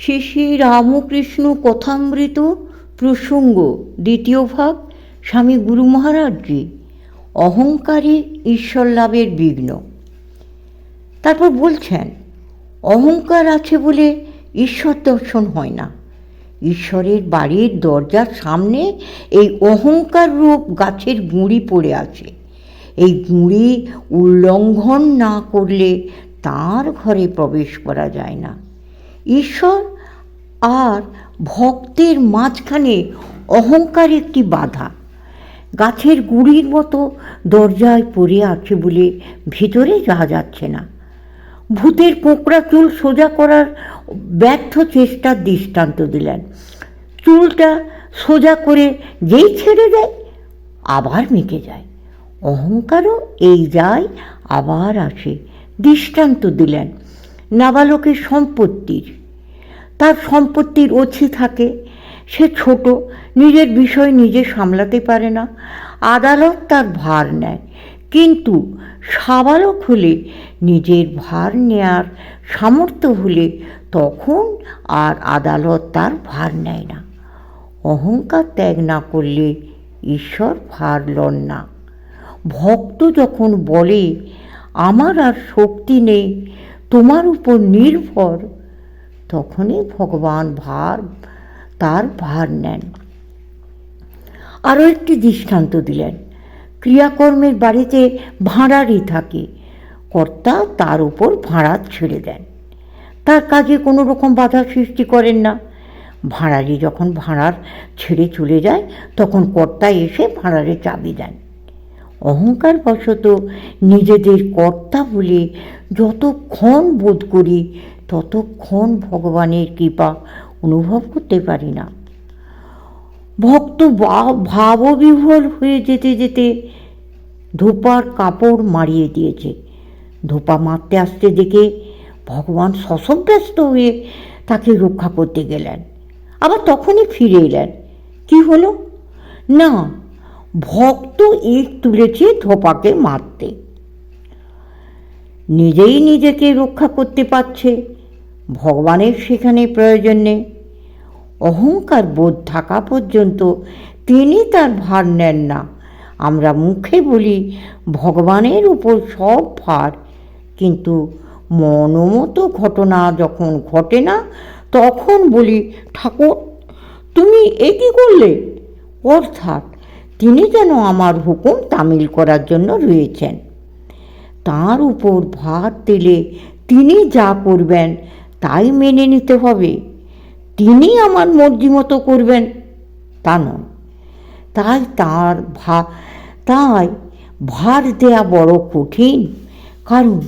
শ্রী রামকৃষ্ণ কথামৃত প্রসঙ্গ, দ্বিতীয় ভাগ, স্বামী গুরু মহারাজজি, অহংকারে ঈশ্বর লাভের বিঘ্ন। তারপর বলছেন, অহংকার আছে বলে ঈশ্বর দর্শন হয় না। ঈশ্বরের বাড়ির দরজার সামনে এই অহংকার রূপ গাছের গুঁড়ি পড়ে আছে। এই গুঁড়ি উল্লঙ্ঘন না করলে তার ঘরে প্রবেশ করা যায় না। ঈশ্বর আর ভক্তের মাঝখানে অহংকার একটি বাধা। গাছের গুঁড়ির মতো দরজায় পড়ে আছে বলে ভিতরে যাওয়া যাচ্ছে না। ভূতের কোঁকড়া চুল সোজা করার ব্যর্থ চেষ্টার দৃষ্টান্ত দিলেন। চুলটা সোজা করে যেই ছেড়ে দেয় আবার মেকে যায়। অহংকারও এই যায়, আবার আসে। দৃষ্টান্ত দিলেন। নাবালকের সম্পত্তির। তার সম্পত্তির অছি থাকে। সে ছোট, নিজের বিষয় নিজে সামলাতে পারে না। আদালত তার ভার নেয়। কিন্তু সাবালক হলে নিজের ভার নেয়ার সামর্থ্য হলে তখন আর আদালত তার ভার নেয় না। অহংকার ত্যাগ না করলে ঈশ্বর ভার লন না। ভক্ত যখন বলে, আমার আর শক্তি নেই তোমার উপর নির্ভর, তখনই ভগবান ভার, তার ভার নেন। আরও একটি দৃষ্টান্ত দিলেন। ক্রিয়াকর্মের বাড়িতে ভাঁড়ারই থাকে। কর্তা তার উপর ভাড়া ছেড়ে দেন। তার কাজে কোনো রকম বাধা সৃষ্টি করেন না। ভাঁড়ারি যখন ভাঁড়ার ছেড়ে চলে যায়, তখন কর্তা এসে ভাঁড়ারে চাবি দেন। অহংকার বশত নিজেদের কর্তা বলে যতক্ষণ বোধ করি, ততক্ষণ ভগবানের কৃপা অনুভব করতে পারি না। ভক্ত ভাববিহ্বল হয়ে যেতে যেতে ধোপার কাপড় মারিয়ে দিয়েছে। ধোপা মারতে আসতে দেখে ভগবান শশব্যস্ত হয়ে তাকে রক্ষা করতে গেলেন। আবার তখনই ফিরে এলেন। কি হলো? না ভক্ত ইট তুলেছে ধোপাকে মারতে। নিজেই নিজেকে রক্ষা করতে পারছে, ভগবানের সেখানে প্রয়োজন নেই। অহংকার বোধ থাকা পর্যন্ত তিনি তার ভার নেন না। আমরা মুখে বলি, ভগবানের উপর সব ভার। কিন্তু মনোমতো ঘটনা যখন ঘটে না, তখন বলি, ঠাকুর, তুমি এ কী করলে? অর্থাৎ তিনি যেন আমার হুকুম তামিল করার জন্য রয়েছেন। তার উপর ভার দিলে তিনি যা করবেন তাই মেনে নিতে হবে। তিনি আমার মর্জি মতো করবেন তা নয়। তাই তার ভা, তাই ভার দেয়া বড় কঠিন, কারণ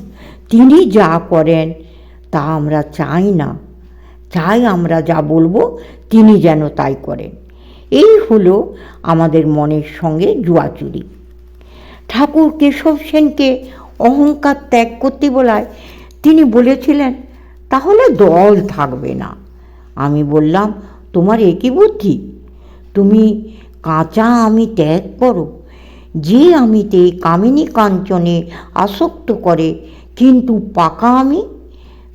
তিনি যা করেন তা আমরা চাই না। চাই আমরা যা বলব তিনি যেন তাই করেন। এই হলো আমাদের মনের সঙ্গে জুয়াচুরি ঠাকুর কেশব সেনকে অহংকার ত্যাগ করতে বলায় তিনি বলেছিলেন, তাহলে দল থাকবে না। আমি বললাম, তোমার একই বুদ্ধি? তুমি কাঁচা আমি ত্যাগ করো। যে আমিতে কামিনী কাঞ্চনে আসক্ত করে, কিন্তু পাকা আমি,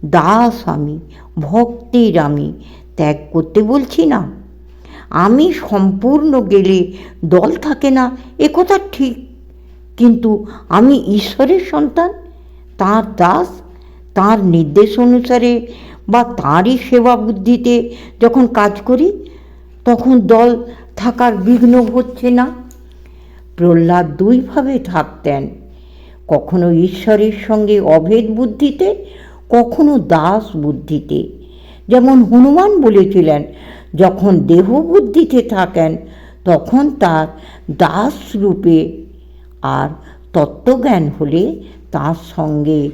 দাস আমি, ভক্তের আমি ত্যাগ করতে বলছি না। আমি সম্পূর্ণ গেলে দল থাকে না একথা ঠিক। কিন্তু আমি ঈশ্বরের সন্তান, তার দাস, তার নির্দেশ অনুসারে বা তাঁরই সেবা বুদ্ধিতে যখন কাজ করি, তখন দল থাকার বিঘ্ন হচ্ছে না। প্রহ্লাদ দুইভাবে থাকতেন কখনো ঈশ্বরের সঙ্গে অভেদ বুদ্ধিতে, কখনো দাস বুদ্ধিতে। যেমন হনুমান বলেছিলেন যখন দেহ বুদ্ধিতে থাকেন, তখন তার দাস রূপে আর তত্ত্বজ্ঞান হলে তার সঙ্গে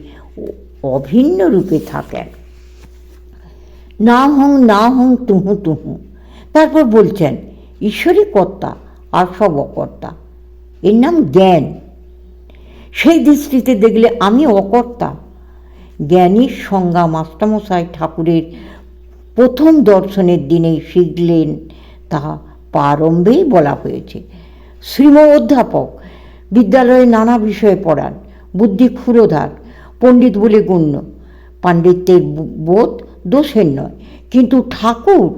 অভিন্ন রূপে থাকেন। না হং না হং তুহু তুহু। তারপর বলছেন, ঈশ্বরই কর্তা আর সব অকর্তা। এর নাম জ্ঞান। সেই দৃষ্টিতে দেখলে আমি অকর্তা। জ্ঞানীর সংজ্ঞা মাস্টামশাই ঠাকুরের প্রথম দর্শনের দিনেই শিখলেন তা প্রারম্ভেই বলা হয়েছে। শ্রীম অধ্যাপক, বিদ্যালয়ে নানা বিষয়ে পড়ান, বুদ্ধি ক্ষুরোধার, পণ্ডিত বলে গণ্য। পাণ্ডিত্যের বোধ দোষের নয়, কিন্তু ঠাকুর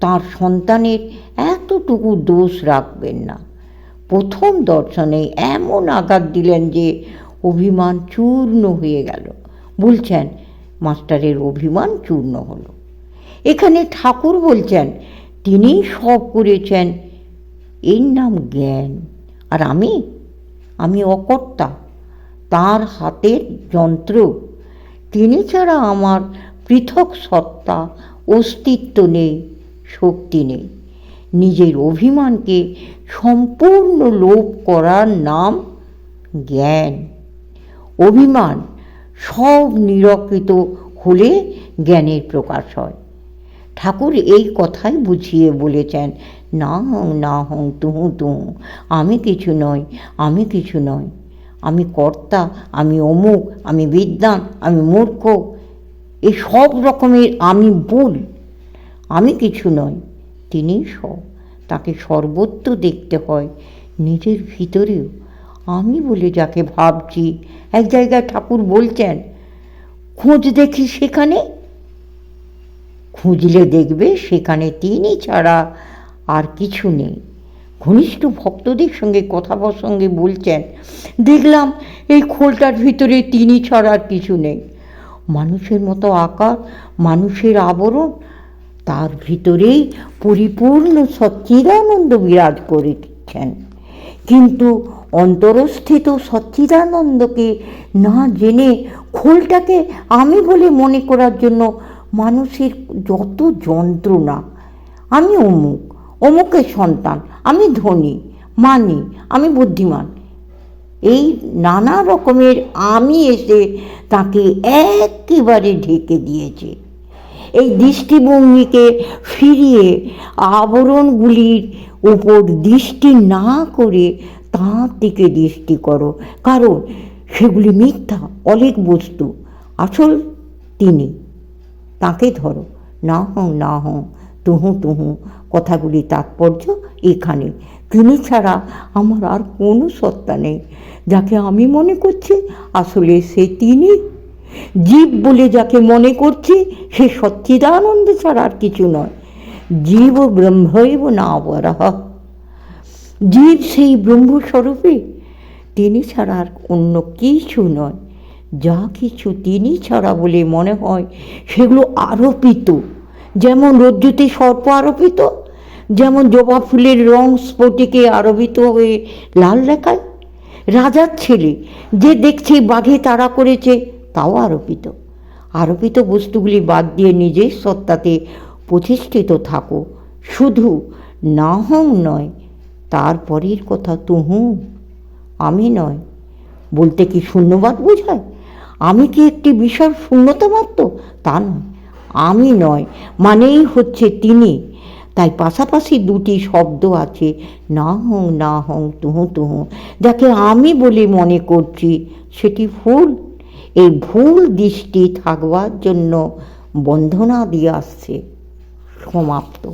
তার সন্তানের এতটুকু দোষ রাখবেন না। প্রথম দর্শনে এমন আঘাত দিলেন যে অভিমান চূর্ণ হয়ে গেল। বলছেন, মাস্টারের অভিমান চূর্ণ হলো। এখানে ঠাকুর বলছেন, তিনি সব করেছেন। এর নাম জ্ঞান। আর আমি? আমি অকর্তা। তার হাতের যন্ত্র। তিনি ছাড়া আমার পৃথক সত্তা, অস্তিত্ব নেই, শক্তি নেই। নিজের অভিমানকে সম্পূর্ণ লোপ করার নাম জ্ঞান। অভিমান সব নিরকৃত হলে জ্ঞানের প্রকাশ হয়। ঠাকুর এই কথাই বুঝিয়ে বলেছেন। না হং না হং তুহু তুহু, আমি কিছু নই, আমি কিছু নই। আমি কর্তা, আমি অমুক, আমি বিদ্যান আমি মূর্খ এই সব রকমের আমি ভুল, আমি কিছু নই, তিনি সব, তাকে সর্বত্র দেখতে হয়, নিজের ভিতরেও। আমি বলে যাকে ভাবছি, এক জায়গায় ঠাকুর বলছেন, খোঁজ দেখি সেখানে খুঁজলে দেখবে সেখানে তিনি ছাড়া আর কিছু নেই। ঘনিষ্ঠ ভক্তদের সঙ্গে কথা প্রসঙ্গে বলছেন, দেখলাম এই খোলটার ভিতরে তিনি ছাড়া আর কিছু নেই। মানুষের মতো আকার, মানুষের আবরণ, তার ভিতরেই পরিপূর্ণ সচ্চিদানন্দ বিরাজ করেছেন। কিন্তু অন্তরস্থিত সচ্চিদানন্দকে না জেনে খোলটাকে আমি বলে মনে করার জন্য মানুষের যত যন্ত্রণা, আমি অমুক, অমুকের সন্তান, আমি ধনী, মানি, আমি বুদ্ধিমান। এই নানা রকমের আমি এসে তাকে একেবারে ঢেকে দিয়েছে। এই দৃষ্টিভঙ্গিকে ফিরিয়ে আবরণগুলির উপর দৃষ্টি না করে তাঁর দিকে দৃষ্টি করো, কারণ সেগুলি মিথ্যা, অলেক বস্তু। আসল তিনি। তাকে ধরো। না হং না হং তুহু তুহু, কথাগুলি তাৎপর্য এখানে। তিনি ছাড়া আমার আর কোনো সত্তা নেই। যাকে আমি মনে করছি আসলে সে তিনি। জীব বলে যাকে মনে করছি সে সচ্চিদানন্দ ছাড়া আর কিছু নয়। জীব ব্রহ্মৈব না বরাহ জীব সেই ব্রহ্মস্বরূপে। তিনি ছাড়া আর অন্য কিছু নয়। যা কিছু তিনি ছাড়া বলে মনে হয় সেগুলো আরোপিত। যেমন রজ্জুতে সর্প আরোপিত, যেমন জবা ফুলের রং স্ফটিকে আরোপিত হয়ে লাল দেখায় রাজার ছেলে যে দেখছে বাঘে তাড়া করেছে তাও আরোপিত। আরোপিত বস্তুগুলি বাদ দিয়ে নিজের সত্তাতে প্রতিষ্ঠিত থাকো। শুধু না হং নয় তারপরের কথা তুহু আমি নয়। বলতে কি শূন্যবাদ বোঝায়? আমি কি একটি বিশাল শূন্যতা মাত্র? তা নয়। আমি নয়, মানেই হচ্ছে তিনি। তাই পাশাপাশি দুটি শব্দ আছে না হং না হং তুহু তুহু, যাকে আমি বলে মনে করছি, সেটি ভুল। এই ভুল দৃষ্টি থাকবার জন্য বন্ধনা দিয়ে আসছে। সমাপ্ত।